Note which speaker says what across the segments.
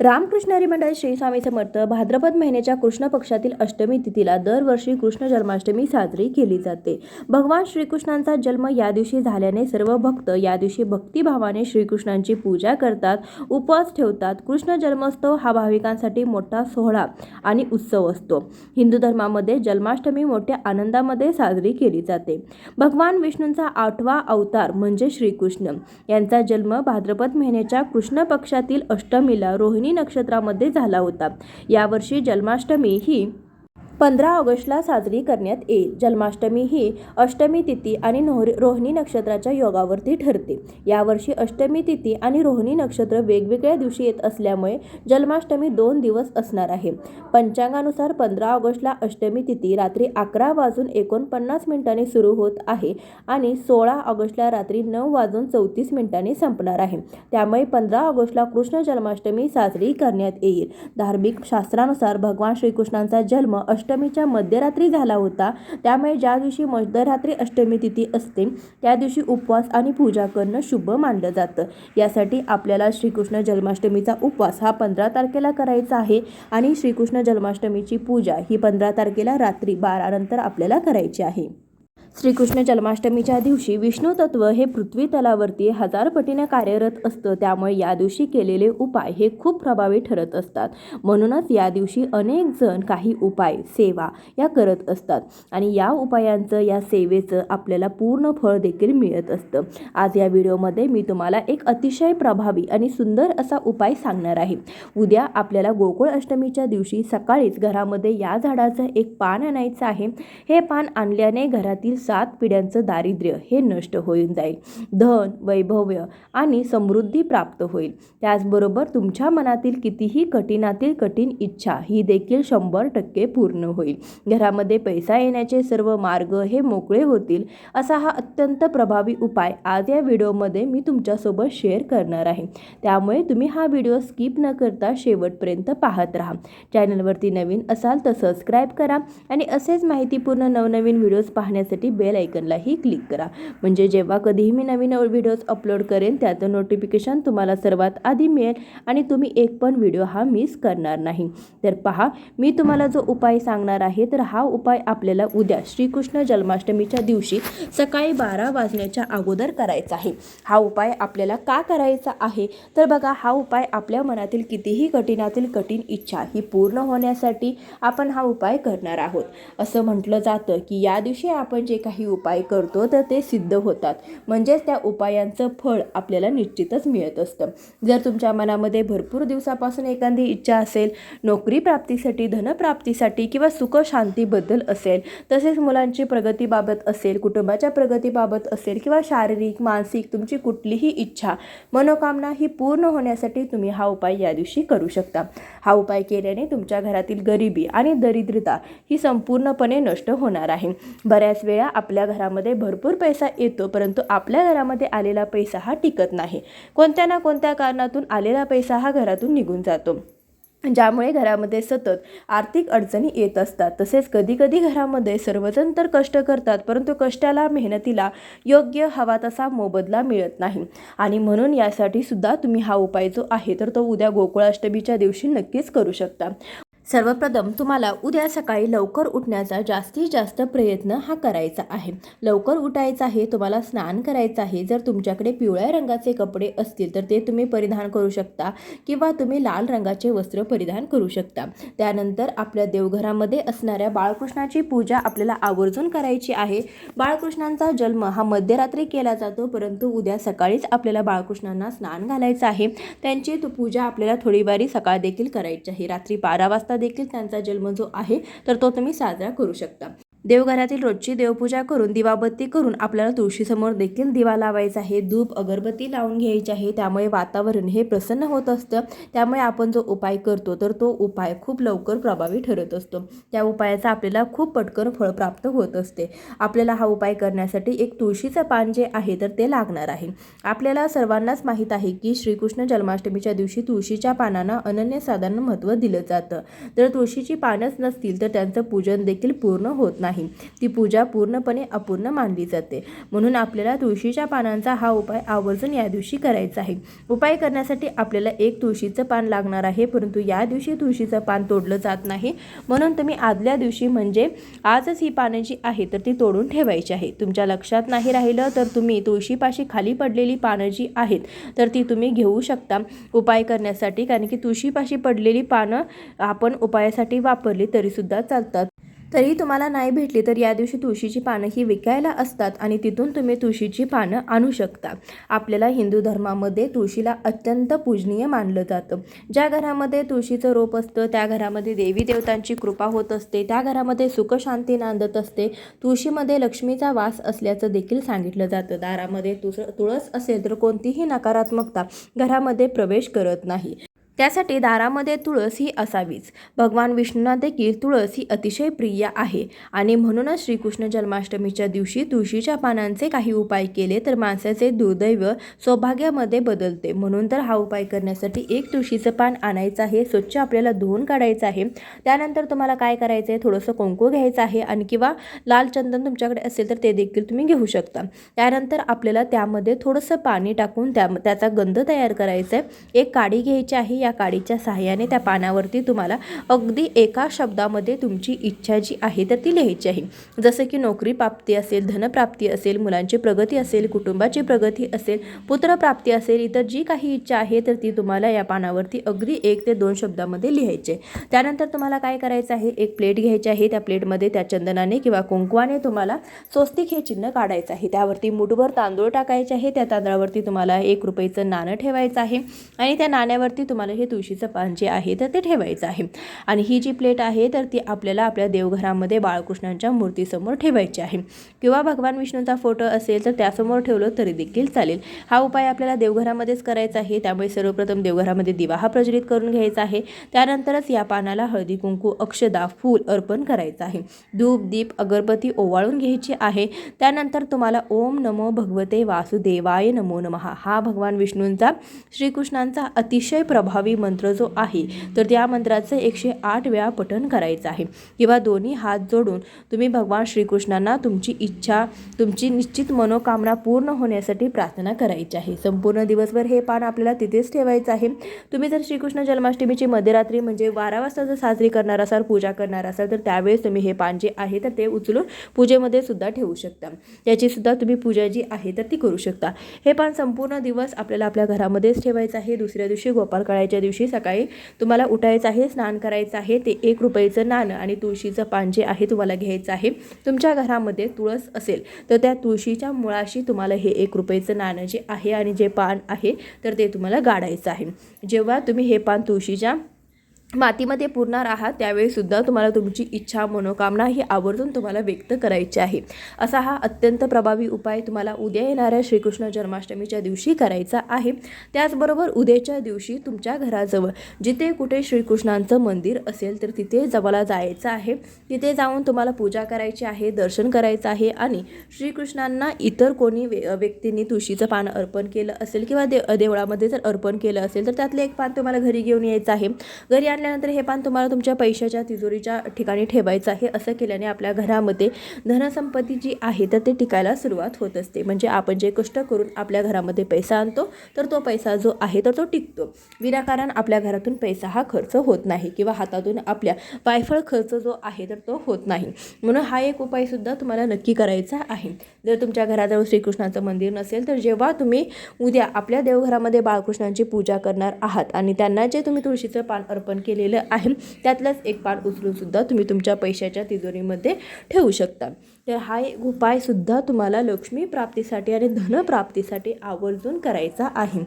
Speaker 1: रामकृष्ण हरी मंडळ श्री स्वामी समर्थ भाद्रपद महिन्याच्या कृष्ण पक्षातील अष्टमी तिथीला दरवर्षी कृष्ण जन्माष्टमी साजरी केली जाते. भगवान श्रीकृष्णांचा जन्म या दिवशी झाल्याने सर्व भक्त या दिवशी भक्तिभावाने श्रीकृष्णांची पूजा करतात उपवास ठेवतात. कृष्ण जन्मोत्सव हा भाविकांसाठी मोठा सोहळा आणि उत्सव असतो. हिंदू धर्मामध्ये जन्माष्टमी मोठ्या आनंदामध्ये साजरी केली जाते. भगवान विष्णूंचा आठवा अवतार म्हणजे श्रीकृष्ण. यांचा जन्म भाद्रपद महिन्याच्या कृष्ण पक्षातील अष्टमीला रोहिणी नक्षत्रामध्ये झाला होता. यावर्षी जन्माष्टमी ही पंधरा ऑगस्टला साजरी करण्यात येईल. जन्माष्टमी ही अष्टमी तिथी आणि नोहरी रोहिणी नक्षत्राच्या योगावरती ठरते. यावर्षी अष्टमी तिथी आणि रोहिणी नक्षत्र वेगवेगळ्या दिवशी येत असल्यामुळे जन्माष्टमी दोन दिवस असणार आहे. पंचांगानुसार पंधरा ऑगस्टला अष्टमी तिथी रात्री अकरा वाजून एकोणपन्नास मिनिटांनी सुरू होत आहे आणि सोळा ऑगस्टला रात्री नऊ वाजून चौतीस मिनिटांनी संपणार आहे. त्यामुळे पंधरा ऑगस्टला कृष्ण जन्माष्टमी साजरी करण्यात येईल. धार्मिक शास्त्रानुसार भगवान श्रीकृष्णांचा जन्म अष्ट अष्टमीच्या मध्यरात्री झाला होता. त्यामुळे ज्या दिवशी मध्यरात्री अष्टमी तिथी असते त्या दिवशी उपवास आणि पूजा करणं शुभ मानलं जातं. यासाठी आपल्याला श्रीकृष्ण जन्माष्टमीचा उपवास हा पंधरा तारखेला करायचा आहे आणि श्रीकृष्ण जन्माष्टमीची पूजा ही पंधरा तारखेला रात्री बारानंतर आपल्याला करायची आहे. श्रीकृष्ण जन्माष्टमीच्या दिवशी विष्णू तत्व हे पृथ्वी तलावरती हजार पटीने कार्यरत असतं. त्यामुळे या दिवशी केलेले उपाय हे खूप प्रभावी ठरत असतात. म्हणूनच या दिवशी अनेक जण काही उपाय सेवा या करत असतात आणि या उपायांचं या सेवेचं आपल्याला पूर्ण फळ देखील मिळत असतं. आज या व्हिडिओमध्ये मी तुम्हाला एक अतिशय प्रभावी आणि सुंदर असा उपाय सांगणार आहे. उद्या आपल्याला गोकुळ अष्टमीच्या दिवशी सकाळीच घरामध्ये या झाडाचं एक पान आणायचं आहे. हे पान आणल्याने घरातील सात पिढ्यांचं दारिद्र्य हे नष्ट होऊन जाईल. धन वैभव्य आणि समृद्धी प्राप्त होईल. त्याचबरोबर तुमच्या मनातील कितीही कठीणातील कठीण इच्छा ही देखील शंभर टक्के पूर्ण होईल. घरामध्ये पैसा येण्याचे सर्व मार्ग हे मोकळे होतील असा हा अत्यंत प्रभावी उपाय आज या व्हिडिओमध्ये मी तुमच्यासोबत शेअर करणार आहे. त्यामुळे तुम्ही हा व्हिडिओ स्किप न करता शेवटपर्यंत पाहत राहा. चॅनलवरती नवीन असाल तर सबस्क्राईब करा आणि असेच माहितीपूर्ण नवनवीन व्हिडिओज पाहण्यासाठी बेल ऐकनलाही क्लिक करा. म्हणजे जेव्हा कधीही मी नवीन व्हिडिओज अपलोड करेन त्याचं नोटिफिकेशन तुम्हाला सर्वात आधी मिळेल आणि तुम्ही एक पण व्हिडिओ हा मिस करणार नाही. तर पहा मी तुम्हाला जो उपाय सांगणार आहे तर हा उपाय आपल्याला उद्या श्रीकृष्ण जन्माष्टमीच्या दिवशी सकाळी बारा वाजण्याच्या अगोदर करायचा आहे. हा उपाय आपल्याला का करायचा आहे? तर बघा हा उपाय आपल्या मनातील कितीही कठीणातील कठीण इच्छा ही पूर्ण होण्यासाठी आपण हा उपाय करणार आहोत. असं म्हटलं जातं की या दिवशी आपण जे काही उपाय करतो तर ते सिद्ध होतात. म्हणजेच त्या उपायांचं फळ आपल्याला निश्चितच मिळत असतं. जर तुमच्या मनामध्ये भरपूर दिवसापासून एखादी इच्छा असेल नोकरी प्राप्तीसाठी धनप्राप्तीसाठी किंवा सुख शांतीबद्दल असेल तसेच मुलांची प्रगतीबाबत असेल कुटुंबाच्या प्रगतीबाबत असेल किंवा शारीरिक मानसिक तुमची कुठलीही इच्छा मनोकामना ही पूर्ण होण्यासाठी तुम्ही हा उपाय या दिवशी करू शकता. हा उपाय केल्याने तुमच्या घरातील गरिबी आणि दरिद्रता ही संपूर्णपणे नष्ट होणार आहे. बऱ्याच वेळा आपल्या घरामध्ये भरपूर पैसा येतो परंतु आपल्या घरामध्ये आलेला पैसा हा टिकत नाही. कोणत्या ना कोणत्या कारणातून आलेला पैसा हा घरातून निघून जातो. ज्यामुळे घरामध्ये सतत आर्थिक अडचणी येत असतात. तसेच कधीकधी घरामध्ये सर्वजण तर कष्ट करतात परंतु कष्टाला मेहनतीला योग्य हवा तसा मोबदला मिळत नाही. आणि म्हणून यासाठी सुद्धा तुम्ही हा उपाय जो आहे तर तो उद्या गोकुळाष्टमीच्या दिवशी नक्कीच करू शकता. सर्वप्रथम तुम्हाला उद्या सकाळी लवकर उठण्याचा जास्तीत जास्त प्रयत्न हा करायचा आहे. लवकर उठायचं आहे तुम्हाला स्नान करायचं आहे. जर तुमच्याकडे पिवळ्या रंगाचे कपडे असतील तर ते तुम्ही परिधान करू शकता किंवा तुम्ही लाल रंगाचे वस्त्र परिधान करू शकता. त्यानंतर आपल्या देवघरामध्ये असणाऱ्या बाळकृष्णाची पूजा आपल्याला आवर्जून करायची आहे. बाळकृष्णांचा जन्म हा मध्यरात्री केला जातो परंतु उद्या सकाळीच आपल्याला बाळकृष्णांना स्नान घालायचं आहे. त्यांची पूजा आपल्याला थोडीवारी सकाळ देखील करायची आहे. रात्री बारा वाजता देखील त्यांचा जन्म जो आहे तर तो तुम्ही साजरा करू शकता. देवघरातील रोजची देवपूजा करून दिवाबत्ती करून आपल्याला तुळशीसमोर देखील दिवा लावायचा आहे. धूप अगरबत्ती लावून घ्यायची आहे. त्यामुळे वातावरण हे प्रसन्न होत असतं. त्यामुळे आपण जो उपाय करतो तर तो उपाय खूप लवकर प्रभावी ठरत असतो. त्या उपायाचा आपल्याला खूप पटकन फळ प्राप्त होत असते. आपल्याला हा उपाय करण्यासाठी एक तुळशीचं पान जे आहे तर ते लागणार आहे. आपल्याला सर्वांनाच माहीत आहे की श्रीकृष्ण जन्माष्टमीच्या दिवशी तुळशीच्या पानांना अनन्यसाधारण महत्त्व दिलं जातं. तर तुळशीची पानच नसतील तर त्यांचं पूजन देखील पूर्ण होत नाही. नाही. ती पूजा पूर्णपणे अपूर्ण मानली जाते. म्हणून आपल्याला तुळशीच्या पानांचा हा उपाय आवर्जून या दिवशी करायचा आहे. उपाय करण्यासाठी आपल्याला एक तुळशीचं पान लागणार आहे परंतु या दिवशी तुळशीचं पान तोडलं जात नाही. म्हणून तुम्ही आदल्या दिवशी म्हणजे आजच ही पानं जी आहे तर ती तोडून ठेवायची आहे. तुमच्या लक्षात नाही राहिलं तर तुम्ही तुळशीपाशी खाली पडलेली पानं जी आहेत तर ती तुम्ही घेऊ शकता. उपाय करण्यासाठी कारण की तुळशीपाशी पडलेली पानं आपण उपायासाठी वापरली तरीसुद्धा चालतात. तरी तुम्हाला नाही भेटली तर या दिवशी तुळशीची पानं ही विकायला असतात आणि तिथून तुम्ही तुळशीची पानं आणू शकता. आपल्याला हिंदू धर्मामध्ये तुळशीला अत्यंत पूजनीय मानलं जातं. ज्या घरामध्ये तुळशीचं रोप असतं त्या घरामध्ये देवी देवतांची कृपा होत असते त्या घरामध्ये सुखशांती नांदत असते तुळशीमध्ये लक्ष्मीचा वास असल्याचं देखील सांगितलं जातं. दारामध्ये तुळस तुळस असेल तर कोणतीही नकारात्मकता घरामध्ये प्रवेश करत नाही. त्यासाठी दारामध्ये तुळस ही असावीच. भगवान विष्णूंना देखील तुळस ही अतिशय प्रिय आहे. आणि म्हणूनच श्रीकृष्ण जन्माष्टमीच्या दिवशी तुळशीच्या पानांचे काही उपाय केले तर माणसाचे दुर्दैव सौभाग्यामध्ये बदलते. म्हणून तर हा उपाय करण्यासाठी एक तुळशीचं पान आणायचं आहे स्वच्छ आपल्याला धुवून काढायचं आहे. त्यानंतर तुम्हाला काय करायचं आहे थोडंसं कुंकू घ्यायचं आहे आणि किंवा लाल चंदन तुमच्याकडे असेल तर ते देखील तुम्ही घेऊ शकता. त्यानंतर आपल्याला त्यामध्ये थोडंसं पाणी टाकून त्या त्याचा गंध तयार करायचा आहे एक काडी घ्यायची आहे या काडीच्या सहाय्याने त्या पानावरती तुम्हाला अगदी एका शब्दामध्ये तुमची इच्छा जी आहे तर ती लिहायची आहे. जसं की नोकरी प्राप्ती असेल धनप्राप्ती असेल मुलांची प्रगती असेल कुटुंबाची प्रगती असेल पुत्रप्राप्ती असेल इतर जी काही इच्छा आहे तर ती तुम्हाला या पानावरती अगदी एक ते दोन शब्दामध्ये लिहायचे त्यानंतर तुम्हाला काय करायचं आहे? एक प्लेट घ्यायची आहे. त्या प्लेटमध्ये त्या चंदनाने किंवा कुंकवाने तुम्हाला स्वस्तिक हे चिन्ह काढायचं आहे. त्यावरती मुठभर तांदूळ टाकायचे आहे. त्या तांदळावरती तुम्हाला एक रुपयेचं नाणं ठेवायचं आहे. आणि त्या नाण्यावरती तुम्हाला हे तुळशीचं पान जे आहे तर ते ठेवायचं आहे. आणि ही जी प्लेट आहे तर ती आपल्याला आपल्या देवघरामध्ये बाळकृष्णांच्या मूर्तीसमोर ठेवायची आहे. किंवा भगवान विष्णूचा फोटो असेल तर त्यासमोर ठेवलं तरी देखील चालेल. हा उपाय आपल्याला देवघरामध्येच करायचा आहे. त्यामुळे सर्वप्रथम देवघरामध्ये दिवा हा प्रज्वलित करून घ्यायचा आहे. त्यानंतरच या पानाला हळदी कुंकू अक्षदा फूल अर्पण करायचं आहे. धूप दीप अगरबत्ती ओवाळून घ्यायची आहे. त्यानंतर तुम्हाला ओम नमो भगवते वासुदेवाय नमो नमः. हा भगवान विष्णूंचा श्रीकृष्णांचा अतिशय प्रभावी मंत्र जो आहे तर त्या मंत्राचं एकशे आठ वेळा पठण करायचं आहे. किंवा दोन्ही हात जोडून तुम्ही भगवान श्रीकृष्णांना तुमची इच्छा तुमची निश्चित मनोकामना पूर्ण होण्यासाठी प्रार्थना करायची आहे. संपूर्ण दिवसभर हे पान आपल्याला तिथेच ठेवायचं आहे. तुम्ही जर श्रीकृष्ण जन्माष्टमीची मध्यरात्री म्हणजे बारा वाजता जर साजरी करणार असाल पूजा करणार असाल तर त्यावेळेस तुम्ही हे पान जे आहे तर ते उचलून पूजेमध्ये सुद्धा ठेवू शकता. त्याची सुद्धा तुम्ही पूजा जी आहे तर ती करू शकता. हे पान संपूर्ण दिवस आपल्याला आपल्या घरामध्येच ठेवायचं आहे. दुसऱ्या दिवशी गोपाल काळाच्या दिवशी सकाळी तुम्हाला उठायचं आहे स्नान करायचं आहे ते एक रुपयाचं नाणं आणि तुळशीचं पान जे आहे तुम्हाला घ्यायचं आहे तुमच्या घरामध्ये तुळस असेल तर त्या तुळशीच्या मुळाशी तुम्हाला हे एक रुपयेचं नाणं जे आहे आणि जे पान आहे तर ते तुम्हाला गाडायचं आहे. जेव्हा तुम्ही हे पान तुळशीच्या मातीमध्ये पुरणार आहात त्यावेळीसुद्धा तुम्हाला तुमची इच्छा मनोकामना ही आवर्जून तुम्हाला व्यक्त करायची आहे. असा हा अत्यंत प्रभावी उपाय तुम्हाला उद्या येणाऱ्या श्रीकृष्ण जन्माष्टमीच्या दिवशी करायचा आहे. त्याचबरोबर उद्याच्या दिवशी तुमच्या घराजवळ जिथे कुठे श्रीकृष्णांचं मंदिर असेल तर तिथे जवळला जायचं आहे. तिथे जाऊन तुम्हाला पूजा करायची आहे दर्शन करायचं आहे आणि श्रीकृष्णांना इतर कोणी व्यक्तींनी तुळशीचं पान अर्पण केलं असेल किंवा दे देवळामध्ये जर अर्पण केलं असेल तर त्यातलं एक पान तुम्हाला घरी घेऊन यायचं आहे. घरी काढल्यानंतर हे पान तुम्हाला तुमच्या पैशाच्या तिजोरीच्या ठिकाणी ठेवायचं आहे असं केल्याने आपल्या घरामध्ये धनसंपत्ती जी आहे तर ते टिकायला सुरुवात होत असते. म्हणजे आपण जे कष्ट करून आपल्या घरामध्ये पैसा आणतो तर तो पैसा जो आहे तर तो टिकतो. विनाकारण आपल्या घरातून पैसा हा खर्च होत नाही किंवा हातातून आपल्या पायफळ खर्च जो आहे तर तो होत नाही. म्हणून हा एक उपायसुद्धा तुम्हाला नक्की करायचा आहे. जर तुमच्या घराजवळ श्रीकृष्णाचं मंदिर नसेल तर जेव्हा तुम्ही उद्या आपल्या देवघरामध्ये बाळकृष्णांची पूजा करणार आहात आणि त्यांना जे तुम्ही तुळशीचं पान अर्पण केलेलं आहे. त्यातलंच एक पान उचलूनसुद्धा तुम्ही तुमच्या पैशाच्या तिजोरीमध्ये ठेवू शकता. तर हा एक उपायसुद्धा तुम्हाला लक्ष्मी प्राप्तीसाठी आणि धनप्राप्तीसाठी आवर्जून करायचा आहे.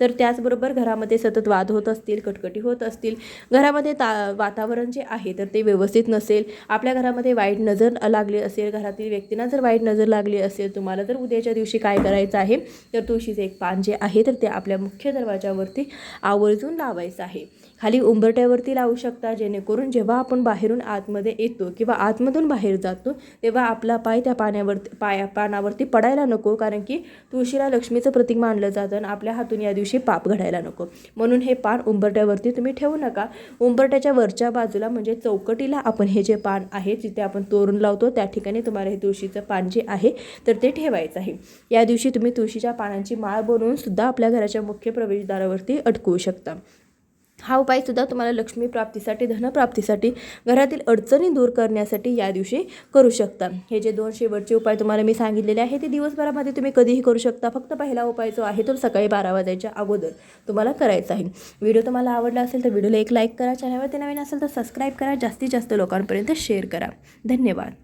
Speaker 1: तर त्याचबरोबर घरामध्ये सतत वाद होत असतील कटकटी होत असतील घरामध्ये ता वातावरण जे आहे तर ते व्यवस्थित नसेल आपल्या घरामध्ये वाईट नजर लागली असेल घरातील व्यक्तींना जर वाईट नजर लागली असेल तुम्हाला जर उद्याच्या दिवशी काय करायचं आहे तर तुळशीचे एक पान जे आहे तर ते आपल्या मुख्य दरवाजावरती आवर्जून लावायचं आहे. खाली उंबरट्यावरती लावू शकता जेणेकरून जेव्हा आपण बाहेरून आतमध्ये येतो किंवा आतमधून बाहेर जातो तेव्हा आपला पाय त्या पाण्यावरती पाया पानावरती पडायला नको कारण की तुळशीला लक्ष्मीचं प्रतीक मानलं जातं आणि आपल्या हातून या दिवशी पाप घडायला नको. म्हणून हे पान उंबरट्यावरती तुम्ही ठेवू नका. उंबरट्याच्या वरच्या बाजूला म्हणजे चौकटीला आपण हे जे पान आहे जिथे आपण तोरण लावतो त्या ठिकाणी तुम्हाला हे तुळशीचं पान जे आहे तर ते ठेवायचं आहे. या दिवशी तुम्ही तुळशीच्या पानांची माळ बनवून सुद्धा आपल्या घराच्या मुख्य प्रवेशद्वारावरती अटकवू शकता. हा उपायसुद्धा तुम्हाला लक्ष्मी प्राप्तीसाठी धनप्राप्तीसाठी घरातील अडचणी दूर करण्यासाठी या दिवशी करू शकता. हे जे दोन शेवटचे उपाय तुम्हाला मी सांगितलेले आहे ते दिवसभरामध्ये तुम्ही कधीही करू शकता. फक्त पहिला उपाय जो आहे तो सकाळी बारा वाजायच्या अगोदर तुम्हाला करायचा आहे. व्हिडिओ तुम्हाला आवडला असेल तर व्हिडिओला एक लाईक करा. चॅनलवरती नवीन असेल तर सबस्क्राईब करा. जास्तीत जास्त लोकांपर्यंत शेअर करा. धन्यवाद.